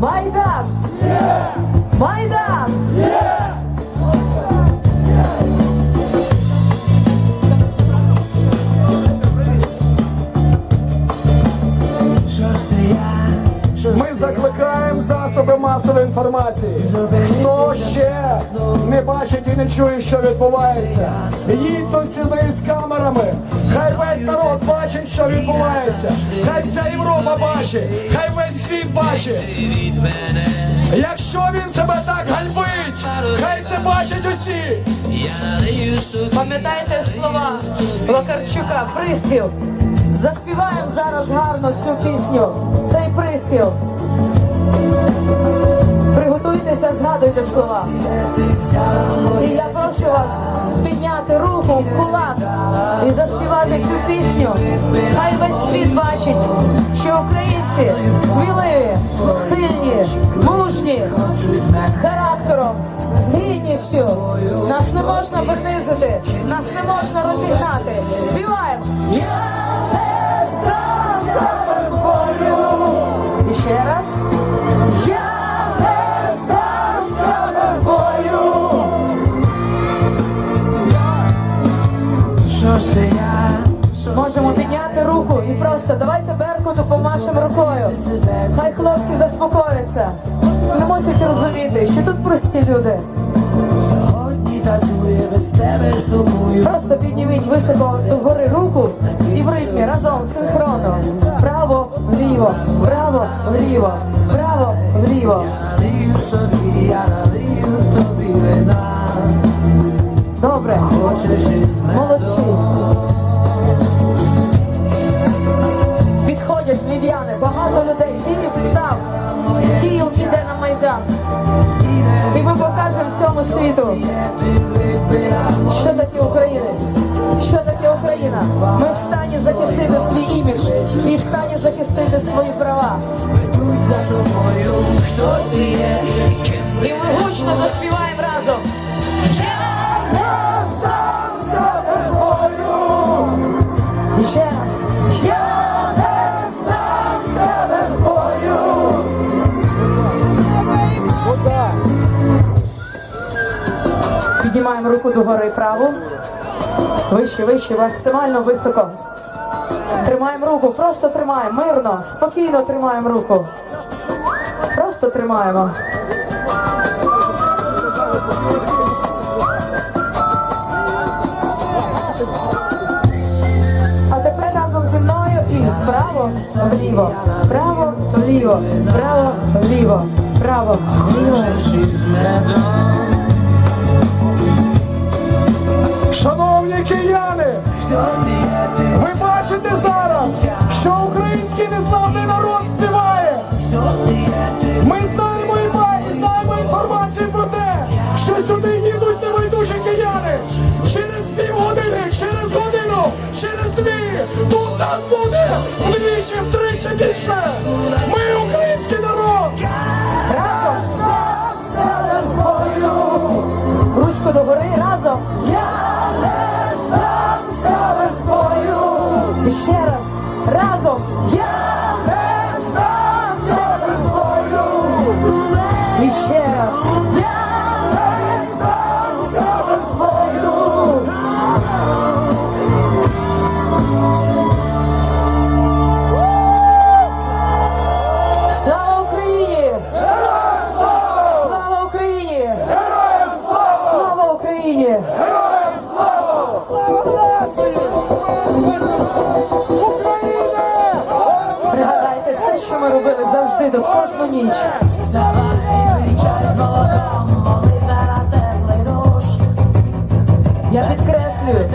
Майдан! Майдан! Ми закликаємо засоби масової інформації. Хто ще бачить і не чує, що відбувається, їдьте сюди з камерами. Хай весь народ бачить, що відбувається. Хай вся Європа бачить, хай весь світ бачить. Якщо він себе так ганьбить, хай це бачать усі. Пам'ятаєте слова Вакарчука, приспів. Заспіваємо зараз гарно цю пісню, цей приспів. Приготуйтеся, згадуйте слова. І я прошу вас підняти руку в кулак і заспівати цю пісню. Хай весь світ бачить, що українці сміливі, сильні, мужні, з характером, з гідністю. Нас не можна принизити, нас не можна розігнати. Співаємо! Ще раз. Просто давайте Беркуту помашемо рукою. Хай хлопці заспокояться. Не мусять розуміти, що тут прості люди. Просто підніміть високо догори руку і в ритмі разом синхронно. Право, вліво, право, вліво, право, вліво. Добре. Молодці. Багато людей. Київ встав. Київ іде на Майдан. І ми покажемо всьому світу, що таке українець, що таке Україна. Ми в стані захистити свій імідж і в стані захистити свої права. І ми гучно заспіваємо Піднімаємо руку догори праву. Вище, вище, максимально високо. Тримаємо руку, просто тримаємо, мирно, спокійно тримаємо руку. Просто тримаємо. А тепер разом зі мною і вправо, вліво, вправо, вліво, вправо, вліво, вправо, вліво. Шановні кияни, ви бачите зараз, що український незламний народ співає. Ми знаємо і маємо, знаємо інформацію про те, що сюди їдуть небайдужі кияни. Через півгодини, через годину, через дві тут нас буде вдвічі, втричі більше. Ми Разом. Тут кожну ніч. Я підкреслюю,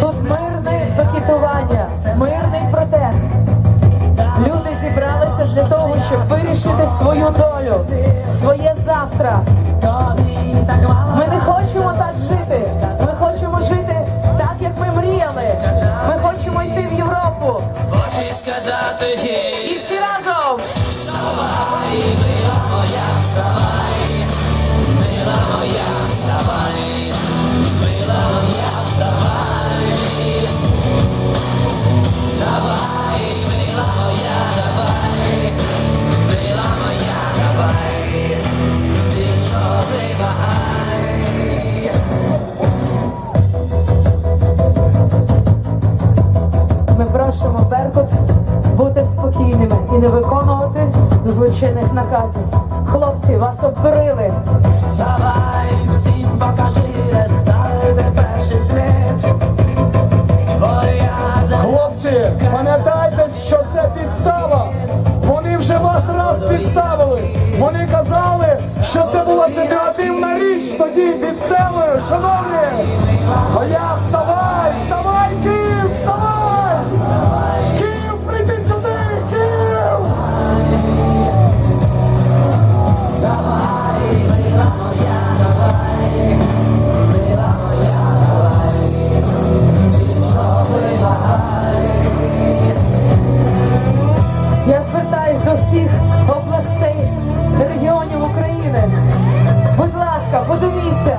тут мирне пакетування, мирний протест. Люди зібралися для того, щоб вирішити свою долю, своє завтра. Ми не хочемо так жити. Ми хочемо жити так, як ми мріяли. Ми хочемо йти в Європу. Била моя, мила моя стравай, мила моя. Давай, мила моя давай, мила моя, давай. Ми просимо Беркут бути спокійними і не виконувати злочинних наказів. Хлопці, вас обдурили. Вставай, областей, регіонів України. Будь ласка, подивіться,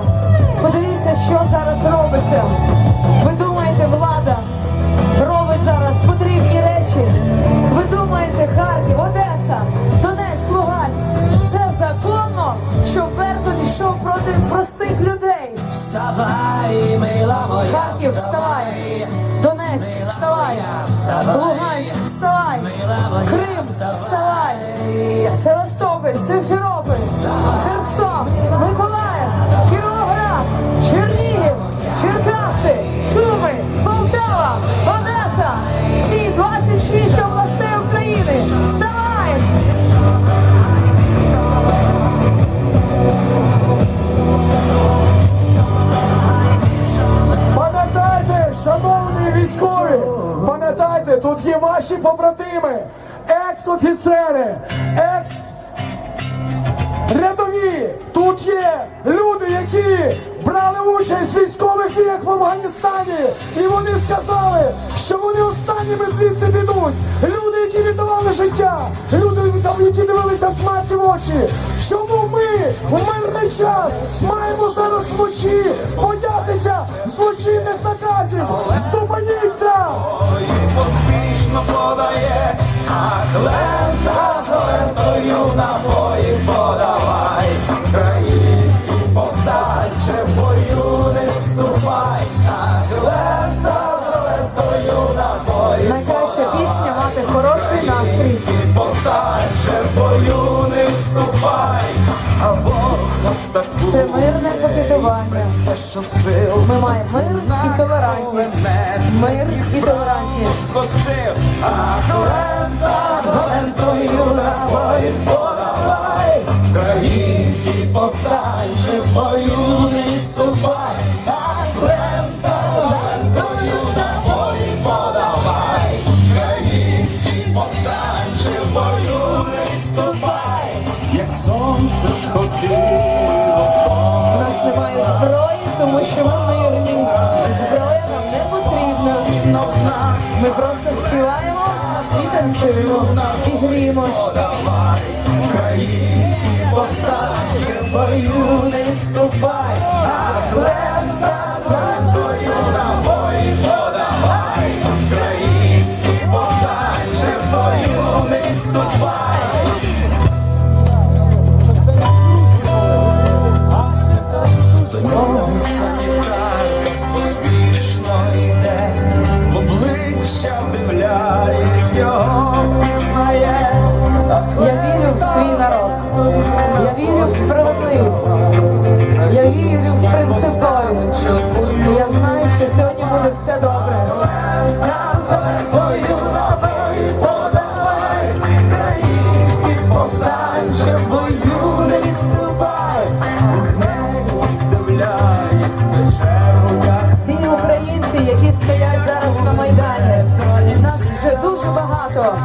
подивіться, що зараз робиться. Ви думаєте, влада робить зараз потрібні речі. Ви думаєте, Харків, Одеса, Донецьк, Луганськ. Це законно, що Беркут йшов проти простих людей. Вставай, мила моя. Харків, вставай! Донецьк, вставай! Луганськ, вставай! Крим, вставай! Севастополь, Симферополь, Херсон, Миколаїв, Кіровоград, Чернігів, Черкаси, Суми, Полтава, Одеса! Всі 26 областей України! Вставай! Пам'ятайте, шановні військові, пам'ятайте, тут є ваші побратими, екс-офіцери, екс. Рядові, тут є люди, які брали участь в військових діях в Афганістані, і вони сказали, що вони останніми звідси підуть. Люди, які віддавали життя, люди, які дивилися смерті в очі. Чому ми у мирний час маємо зараз вночі боятися злочинних наказів? Зупиніться! Поспішно подає, а лента за лентою набої подавай. Український повстанче в бою не відступай, а лента за лентою набої Найкраща пісня мати хороший що сил Ми маємо мир і толерантність. Мир і толерантність. Скосив, а лента за лентою набої подавай. Український повстанче зброї, тому що ми мирні. Зброя нам не потрібна. Ми просто співаємо і танцюємо, і гріємось. Українські повстанче бою не відступай, а лента за бою набої подавай. Дуже багато.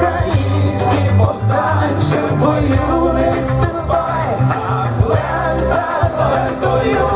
Країнські повстанче в бою не ступай, лента за лентою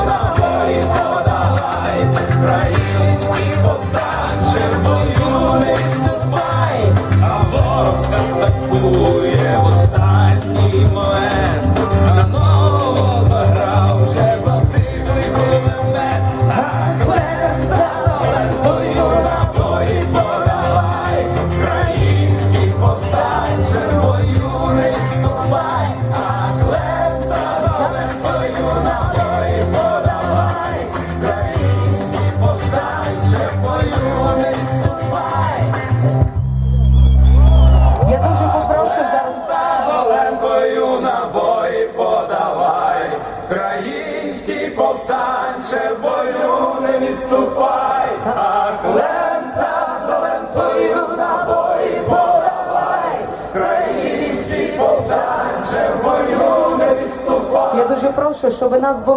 повстанче в не відступай, так лента за на бої поливай, країні всі повстанче в бою не відступай. Я дуже прошу, щоб нас було.